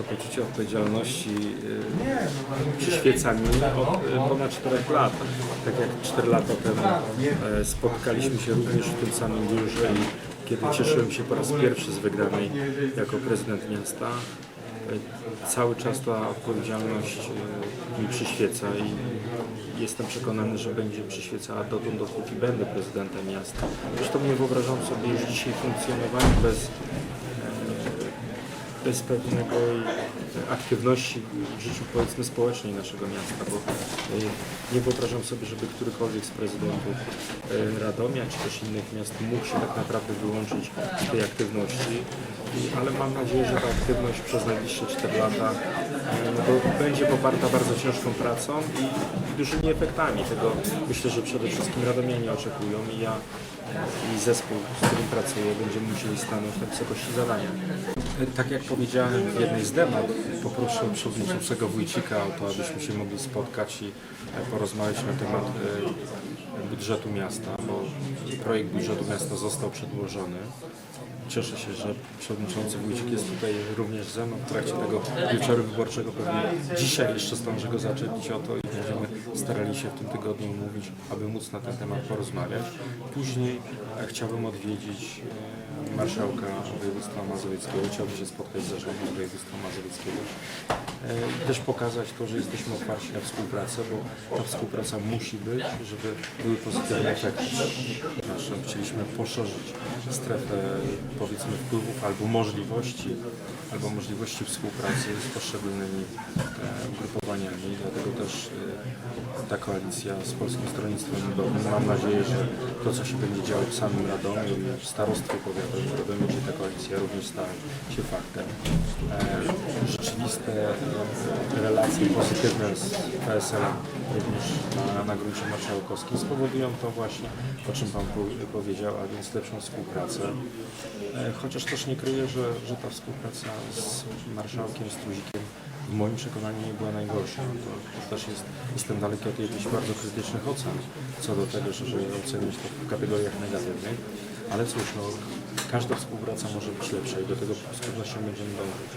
to poczucie odpowiedzialności y, przyświeca mi od y, ponad 4 lat. Tak jak 4 lata temu e, spotkaliśmy się również w tym samym biurze i kiedy cieszyłem się po raz pierwszy z wygranej jako prezydent miasta, e, cały czas ta odpowiedzialność e, mi przyświeca i jestem przekonany, że będzie przyświecała dotąd, dopóki będę prezydentem miasta. Zresztą nie wyobrażam sobie już dzisiaj funkcjonowania bez bez pewnego aktywności w życiu powiedzmy społecznej naszego miasta, bo nie wyobrażam sobie, żeby którykolwiek z prezydentów y, Radomia czy też innych miast mógł się tak naprawdę wyłączyć z tej aktywności, ale mam nadzieję, że ta aktywność przez najbliższe 4 lata y, no będzie poparta bardzo ciężką pracą i, dużymi efektami. Tego myślę, że przede wszystkim Radomianie oczekują i ja i zespół, z którym pracuję, będziemy musieli stanąć na wysokości zadania. Tak jak powiedziałem w jednej z debat, poproszę przewodniczącego Wójcika o to, abyśmy się mogli spotkać i e, porozmawiać na temat e, budżetu miasta, bo projekt budżetu miasta został przedłożony. Cieszę się, że przewodniczący Wójcik jest tutaj również ze mną w trakcie tego wieczoru wyborczego. Pewnie dzisiaj jeszcze zdążę go zaczepić o to i będziemy starali się w tym tygodniu umówić, aby móc na ten temat porozmawiać. Później e, chciałbym odwiedzić e, marszałka województwa mazowieckiego. Chciałbym się spotkać z zarządem województwa mazowieckiego. E, i też pokazać to, że jesteśmy otwarci na współpracę, bo ta współpraca musi być, żeby były pozytywne efekty. Nasze chcieliśmy poszerzyć strefę powiedzmy wpływów albo możliwości, albo możliwości współpracy z poszczególnymi e, ugrupowaniami. Też e, ta koalicja z Polskim Stronnictwem Ludowym. Mam nadzieję, że to, co się będzie działo w samym Radomiu i w starostwie powiatowym w Radomiu, ta koalicja również stała się faktem. E, rzeczywiste e, relacje pozytywne z PSL-em również na, na gruncie marszałkowskim spowodują to właśnie, o czym Pan po- powiedział, a więc lepszą współpracę. E, Chociaż też nie kryję, że, że ta współpraca z marszałkiem Struzikiem w moim przekonaniu nie była najgorsza. To, też jest, jestem daleki od jakichś bardzo krytycznych ocen co do tego, żeby ocenić to w kategoriach negatywnych. Ale cóż, no, każda współpraca może być lepsza i do tego z pewnością będziemy dążyć.